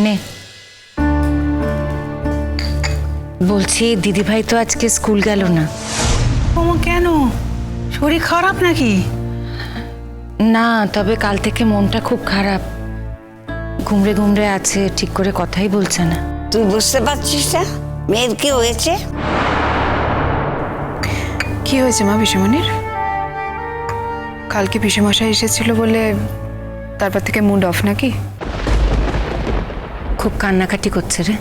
নে। বলছি দিদিভাই তো আজকে স্কুল গেল না। ওমা কেন? শরীর খারাপ নাকি? না তবে কাল থেকে মনটা খুব খারাপ। ঘুমড়ে ঘুমড়ে আছে ঠিক করে কথাই বলছে না। তুই বুঝতে পারছিস না? মেয়ের কি হয়েছে? কি হয়েছে মা পিসেমণির? কালকে পিসেমশাই এসেছিল বলে তারপর থেকে মুড অফ নাকি? খুব কান্নাকাটি করছে রে।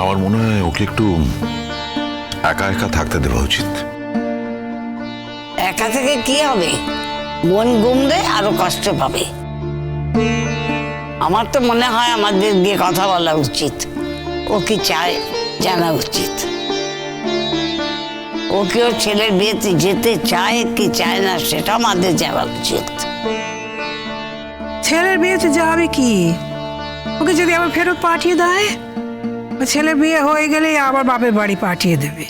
আমার মনে হয় ওকে একটু একা একা থাকতে দেওয়া উচিত। একা থেকে কি হবে? মন গুমড়ে আরও কষ্ট পাবে। আমার তো মনে হয় আমাদের গিয়ে কথা বলা উচিত। ও কি চায় জানা উচিত। ও কি ওর ছেলের বিয়েতে যেতে চায় কি চায় না সেটা আমাদের যাওয়া উচিত। ছেলের বিয়েতে যাবে কি? ওকে যদি আবার ফেরত পাঠিয়ে দেয়? ছেলের বিয়ে হয়ে গেলে আবার বাপের বাড়ি পাঠিয়ে দেবে।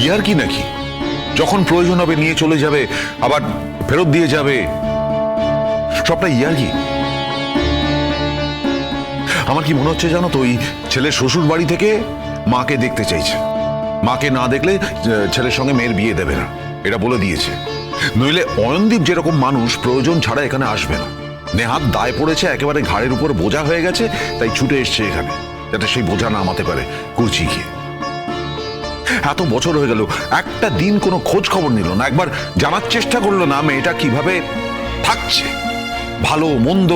ইয়ার কি নাকি? যখন প্রয়োজন হবে নিয়ে চলে যাবে, আবার ফেরত দিয়ে যাবে। সবটা ইয়ার কি? আমার কি মনে হচ্ছে জানো তো, ওই ছেলের শ্বশুর বাড়ি থেকে মাকে দেখতে চাইছে। মাকে না দেখলে ছেলের সঙ্গে মেয়ের বিয়ে দেবে না। এটা বলে দিয়েছে। নইলে অয়নদীপ যেরকম মানুষ, প্রয়োজন ছাড়া এখানে আসবে না। নেহাত দায় পড়েছে একেবারে ঘাড়ের উপর বোঝা হয়ে গেছে, তাই ছুটে এসছে এখানে, যাতে সেই বোঝা নামাতে পারে কুচি গিয়ে। এত বছর হয়ে গেল, একটা দিন কোনো খোঁজ খবর নিল না, একবার জানার চেষ্টা করল না মেয়েটা কীভাবে থাকছে, ভালো মন্দ,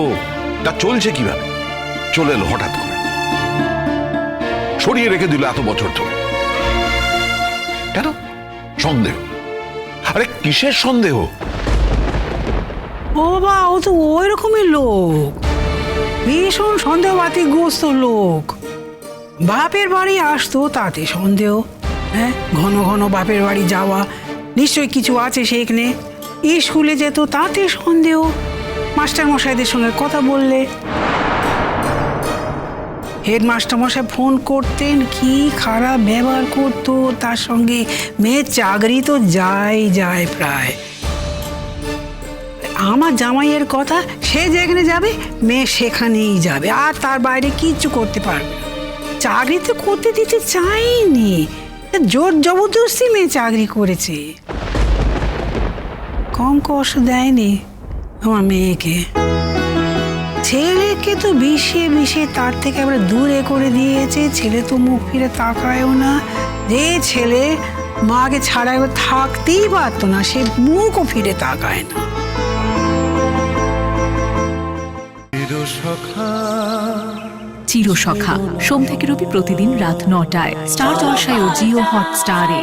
তা চলছে কীভাবে? চলে এলো হঠাৎ করে। সরিয়ে রেখে দিল এত বছর ধরে। কেন? সন্দেহ। আরে কিসের সন্দেহ? ও বা, ও তো ওই রকমের লোক। ভীষণ সন্দেহবাতিগ্রস্ত লোক। বাপের বাড়ি আসতো, তাতে সন্দেহ। হ্যাঁ ঘন ঘন বাপের বাড়ি যাওয়া, নিশ্চয়ই কিছু আছে সেখানে স্কুলে যেত, তাতে সন্দেহ। মাস্টার মশাইদের সঙ্গে কথা বললে। হেডমাস্টার মশাই ফোন করতেন, কি খারাপ ব্যবহার করতো, তার সঙ্গে মেয়ের চাকরি তো যায় যায় প্রায়। আমার জামাইয়ের কথা, সে যেখানে যাবে, মেয়ে সেখানেই যাবে, আর তার বাইরে কিচ্ছু করতে পারবে চাকরি তো করতে দিতে চাইনি। জোর জবরদস্তি মেয়ে চাকরি করেছে। কম কষ্ট দেয়নি আমার মেয়েকে। ছেলেকে তো বিষিয়ে বিষিয়ে তার থেকে আবার দূরে করে দিয়েছে। ছেলে তো মুখ ফিরে তাকায়ও না। যে ছেলে মাকে ছাড়া এবার থাকতেই পারতো না সে মুখও ফিরে তাকায় না। চিরসখা। সোম থেকে রবি প্রতিদিন রাত নটায়। স্টার জলসায় ও জিও হটস্টারে।